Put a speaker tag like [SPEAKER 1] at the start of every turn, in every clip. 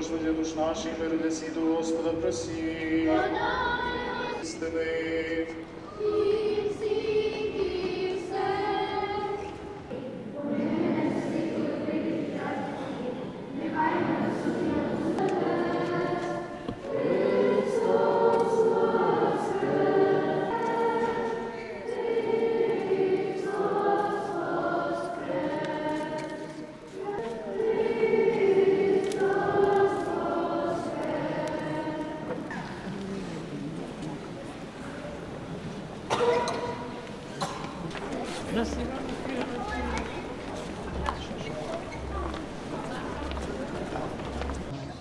[SPEAKER 1] для душ наших, миру для світу, Господа просі. Істини.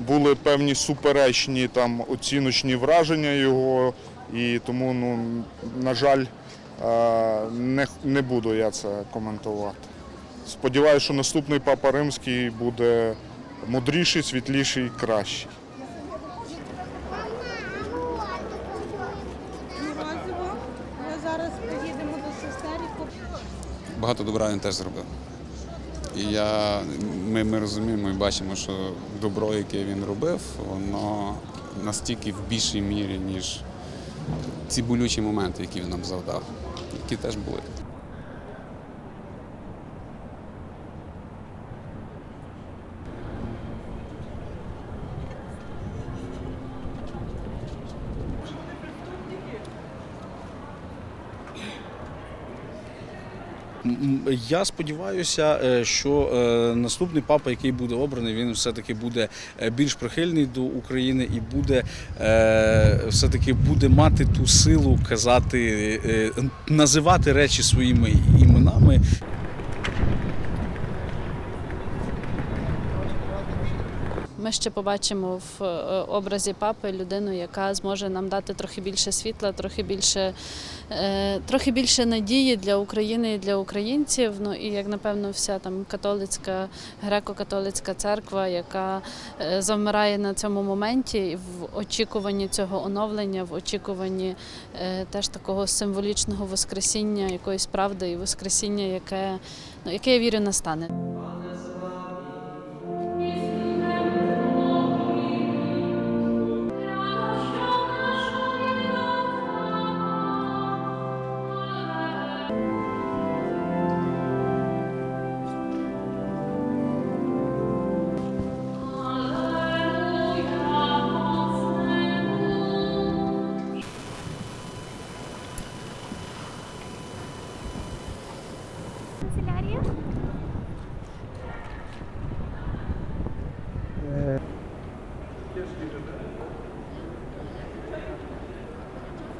[SPEAKER 2] Були певні суперечні там оціночні враження його, і тому, ну, на жаль, е, не, не буду я це коментувати. Сподіваюся, що наступний папа римський буде мудріший, світліший, кращий.
[SPEAKER 3] Зараз до сестер і купимо.
[SPEAKER 4] багато добра він теж зробив. І я, ми, ми розуміємо і бачимо, що добро, яке він робив, воно настільки в більшій мірі, ніж ці болючі моменти, які він нам завдав, які теж були.
[SPEAKER 5] Я сподіваюся, е, що е, наступний папа, який буде обраний, він все-таки буде е, більш прихильний до України і буде все-таки буде мати ту силу казати, називати речі своїми іменами.
[SPEAKER 6] Ми ще побачимо в е, образі папи людину, яка зможе нам дати трохи більше світла, трохи більше, е, трохи більше надії для України і для українців. Ну і як напевно, вся там католицька, греко-католицька церква, яка е, завмирає на цьому моменті в очікуванні цього оновлення, в очікуванні теж такого символічного воскресіння, якоїсь правди і воскресіння, яке, ну, яке я вірю настане.
[SPEAKER 7] Cancelaria.